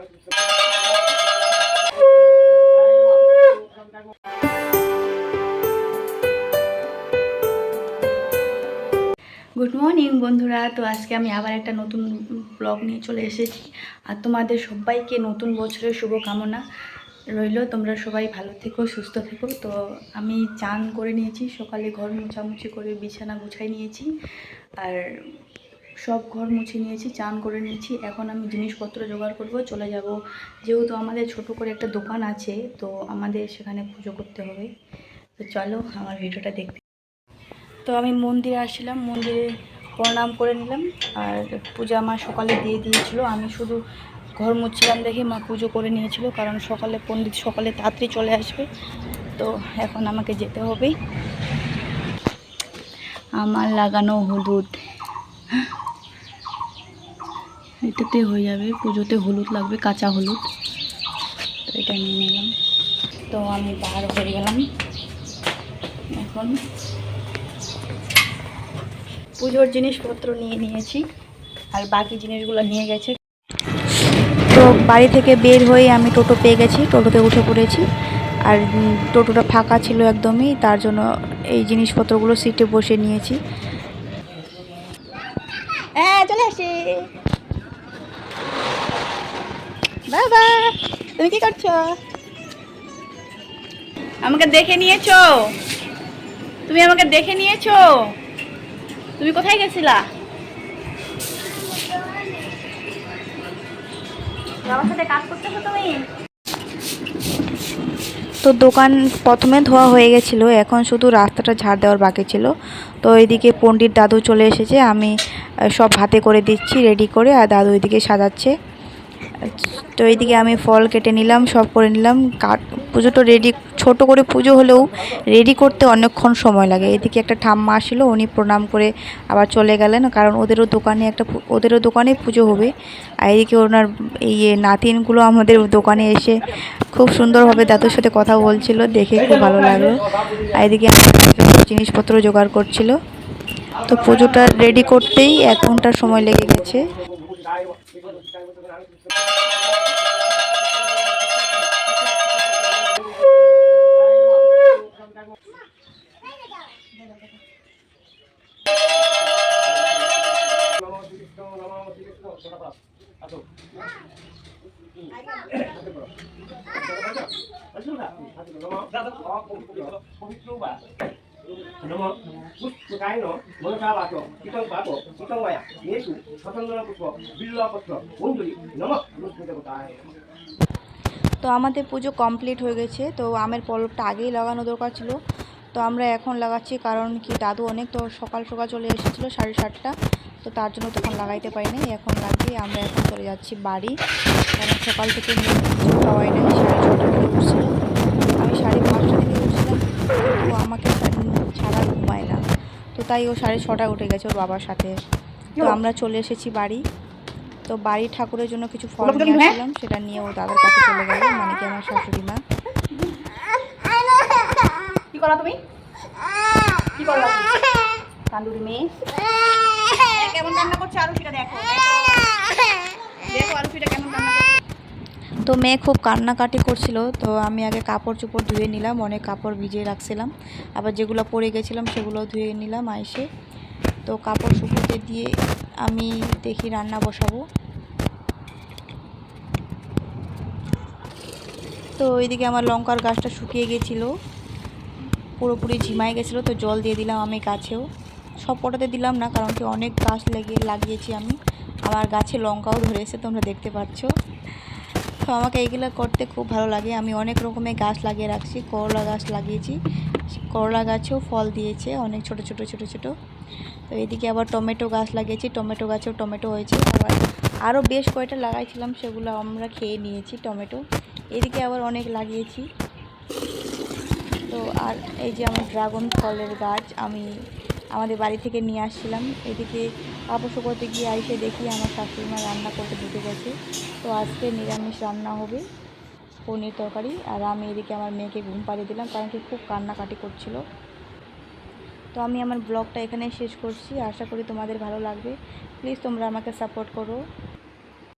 Good morning বন্ধুরা। তো আজকে আমি আবার একটা নতুন ব্লগ নিয়ে চলে এসেছি। আর তোমাদের সবাইকে নতুন বছরের শুভকামনা রইল। তোমরা সবাই ভালো থেকো, সুস্থ থেকো। তো আমি চান করে নিয়েছি। সকালে ঘর মোছামুছি করে বিছানা গুছাই নিয়েছি। আর সব ঘর মুছে নিয়েছি, চান করে নিয়েছি। এখন আমি জিনিসপত্র জোগাড় করব, চলে যাব। যেহেতু আমাদের ছোট করে একটা দোকান আছে, তো আমাদের সেখানে পুজো করতে হবে। তো চলো আমার ভিডিওটা দেখতে। তো আমি মন্দিরে আসলাম মন্দিরে প্রণাম করে নিলাম। আর পূজা মা সকালে দিয়ে দিয়েছিল। আমি শুধু ঘর মুছছিলাম দেখে মা পুজো করে নিয়েছিল, কারণ সকালে পণ্ডিত সকালে তাড়াতাড়ি চলে আসবে। তো এখন আমাকে যেতে হবে। আমার লাগানো হলুদ। এটাতে হয়ে যাবে। পুজোতে হলুদ লাগবে, কাঁচা হলুদ। তো এটা নিয়ে নিলাম। তো আমি বার হয়ে গেলাম। এখন পুজোর জিনিসপত্র নিয়ে নিয়েছি আর বাকি জিনিসগুলো নিয়ে গেছে। তো বাড়ি থেকে বের হয়ে আমি টোটো পেয়ে গেছি, টোটোতে উঠে পড়েছি। আর টোটোটা ফাঁকা ছিল একদমই, তার জন্য এই জিনিসপত্রগুলো সিটে বসে নিয়েছি। হ্যাঁ চলে আসি বাবা তুমি কি করছ? আমাকে দেখে নিয়েছো। তুমি আমাকে দেখে নিয়েছো। তুমি কোথায় গেছিলা? তো দোকান প্রথমে ধোয়া হয়ে গেছিল, এখন শুধু রাস্তাটা ঝাড় দেওয়ার বাকি ছিল। তো এইদিকে পণ্ডিত দাদু চলে এসেছে, আমি সব হাতে করে দিচ্ছি রেডি করে, আর দাদু ওইদিকে সাজাচ্ছে। তো এইদিকে আমি ফল কেটে নিলাম, সব করে নিলাম। কাট, পুজোটা রেডি ছোট করে পুজো হলেও রেডি করতে অনেকক্ষণ সময় লাগে। এদিকে একটা ঠাম্মা আসলো, উনি প্রণাম করে আবার চলে গেলেন, কারণ ওদেরও দোকানে একটা ওদেরও দোকানে পুজো হবে। আর এদিকে ওনার এই এ নাতিনগুলো আমাদের দোকানে এসে খুব সুন্দরভাবে দাদুর সাথে কথা বলছিল, দেখে খুব ভালো লাগল। আর এদিকে জিনিসপত্র জোগাড় করছিল। তো পুজোটা রেডি করতেই এক ঘণ্টার সময় লেগে গেছে। काय मी पण काय म्हणतो ना, आम्ही- नमो श्रीकृष्ण, नमो श्रीकृष्ण. छोटा पळा. असो. हम्म. हाती पळा. हाती पळा. हाती पळा. नमो- जा, जा. पवित्र उभा. তো আমাদের পুজো কমপ্লিট হয়ে গেছে, তো আমের পলবটা আগেই লাগানো দরকার ছিল। তো আমরা এখন লাগাচ্ছি কারণ কি, দাদু অনেক তো সকাল সকাল চলে এসেছিল সাড়ে সাতটা, তো তার জন্য তখন লাগাইতে পারিনি। এখন লাগিয়ে আমরা এখন চলে যাচ্ছি বাড়ি। কারণ সকাল থেকে খাওয়াই নাই, সাড়ে ছটা আমি সাড়ে পাঁচটা থেকে উঠছিলাম, তো আমাকে তাই ও সাড়ে ছটায় উঠে গেছে ওর বাবার সাথে। তো আমরা চলে এসেছি বাড়ি। তো বাড়ি ঠাকুরের জন্য কিছু ফল নিয়ে আসলাম সেটা নিয়ে ও দাদার কাছে চলে গেল মানে কি আমার শাশুড়ি মা। কি করো তুমি? কি করো? কান্দুরি মেয়ে। কেমন রান্না করছে? আলুফিটা দেখো। দেখো আলুফিটা কেমন রান্না তো মেয়ে খুব কান্নাকাটি করছিল, তো আমি আগে কাপড় চোপড় ধুয়ে নিলাম, অনেক কাপড় ভিজিয়ে রাখছিলাম। আবার যেগুলো পরে গেছিলাম সেগুলো ধুয়ে নিলাম আইসে। তো কাপড় শুকোতে দিয়ে আমি দেখি রান্না বসাবো। তো ওইদিকে আমার লঙ্কার গাছটা শুকিয়ে গেছিল, পুরোপুরি ঝিমায় গেছিল, তো জল দিয়ে দিলাম আমি গাছেও। সব কটাতে দিলাম না, কারণ কি অনেক গাছ লাগিয়ে লাগিয়েছি আমি। আমার গাছে লঙ্কাও ধরেছে, তোমরা দেখতে পাচ্ছ। তো আমাকে এইগুলো করতে খুব ভালো লাগে। আমি অনেক রকমের গাছ লাগিয়ে রাখছি, করলা গাছ লাগিয়েছি। করলা গাছেও ফল দিয়েছে, অনেক ছোট ছোট ছোট ছোট। তো এদিকে আবার টমেটো গাছ লাগিয়েছি, টমেটো গাছেও টমেটো হয়েছে। আবার আরও বেশ কয়টা লাগাইছিলাম, সেগুলো আমরা খেয়ে নিয়েছি টমেটো। এদিকে আবার অনেক লাগিয়েছি। তো আর এই যে আমার ড্রাগন ফলের গাছ, আমি আমাদের বাড়ি থেকে নিয়ে আসছিলাম। এদিকে কাপড় শুকোতে গিয়ে আইসে দেখি আমার শাশুড়ি মা রান্না করতে ঢুকে গেছে। তো আজকে নিরামিষ রান্না হবে পনির তরকারি। আর আমি এদিকে আমার মেয়েকে ঘুম পাড়িয়ে দিলাম কারণ কি খুব কান্নাকাটি করছিল। তো আমি আমার ব্লগটা এখানে শেষ করছি। আশা করি তোমাদের ভালো লাগবে। প্লিজ তোমরা আমাকে সাপোর্ট করো।